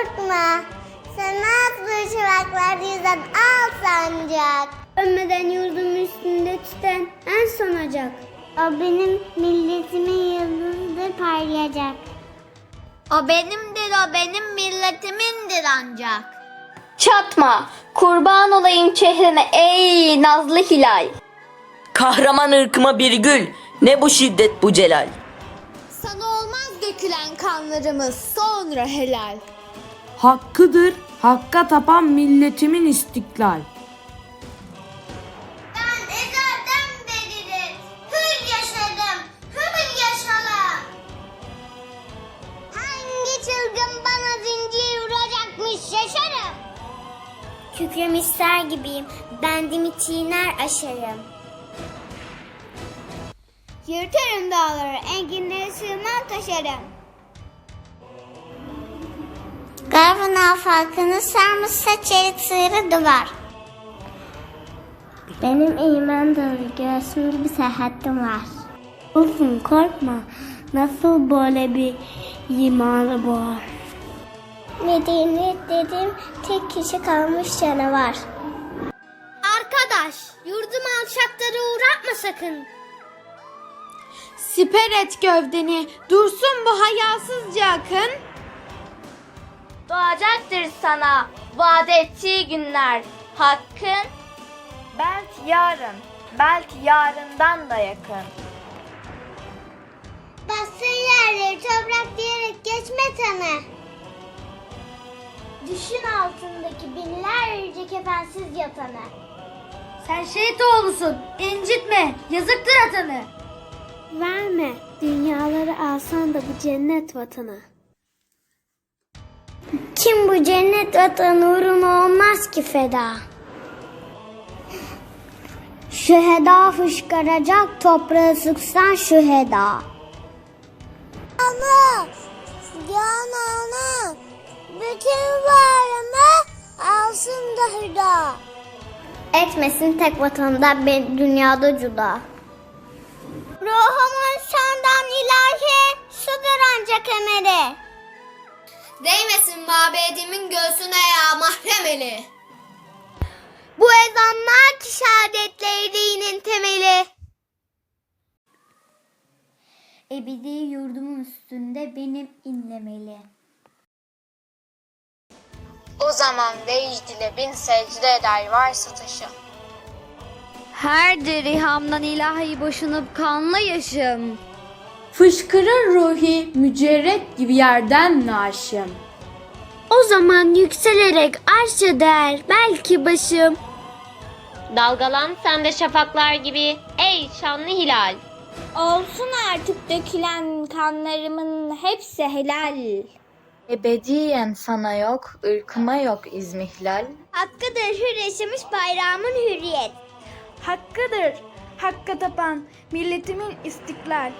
korkma. Sana atlı şıraklar yüzden al sancak. Ölmeden yurdumun üstünde tüten en son ocak. O benim milletimin yıldızıdır parlayacak. O benimdir, o benim milletimindir ancak. Çatma, kurban olayım çehrene ey nazlı hilal. Kahraman ırkıma bir gül. Ne bu şiddet bu celal. Sana olmaz dökülen kanlarımız sonra helal. Hakkıdır, hakka tapan milletimin istiklal. Ben ezelden beridir hür yaşadım, hür yaşadım. Hangi çılgın bana zincir vuracakmış şaşarım. Kükrem ister gibiyim, bendimi çiğner aşarım. Yırtarım dağları, enginleri sığmam taşarım. Garvın afakını sarmışsa çelik sığırı duvar. Benim iman dolu göğsümde bir seyahatim var. Olsun korkma. Nasıl böyle bir imanı var? Medine dedim tek kişi kalmış canavar. Arkadaş yurdum alçakları uğratma sakın. Siper et gövdeni, dursun bu hayasızca akın. Doğacaktır sana vaat ettiği günler hakkın. Belki yarın, belki yarından da yakın. Bassın yerleri toprak diyerek geçme tanı. Düşün altındaki binlerce kefensiz yatanı. Sen şehit oğlusun, incitme, yazıktır atanı. Verme dünyaları alsan da bu cennet vatanı. Kim bu cennet vatanı uğruna olmaz ki feda. Şüheda fışkıracak toprağı sıksan şüheda. Ana, can ana, bütün varımı alsın da hüda. Etmesin tek vatanda ben dünyada cuda. Ruhumun senden ilahi sudur ancak emeri. Değmesin mabedimin göğsüne ya mahrem eli. Bu ezanlar ki şehadetleri dinin temeli. Ebedi yurdumun üstünde benim inlemeli. O zaman vecd ile bin secde eder varsa taşım. Her dirihamdan ilahi boşanıp kanlı yaşım. Fışkırır ruhi mücerret gibi yerden naşım. O zaman yükselerek arş eder belki başım. Dalgalan sen de şafaklar gibi ey şanlı hilal. Olsun artık dökülen kanlarımın hepsi helal. Ebediyen sana yok, ırkıma yok izmihlal. Hakkıdır hür yaşamış bayrağımın hürriyet. Hakkıdır, hakka tapan milletimin istiklal.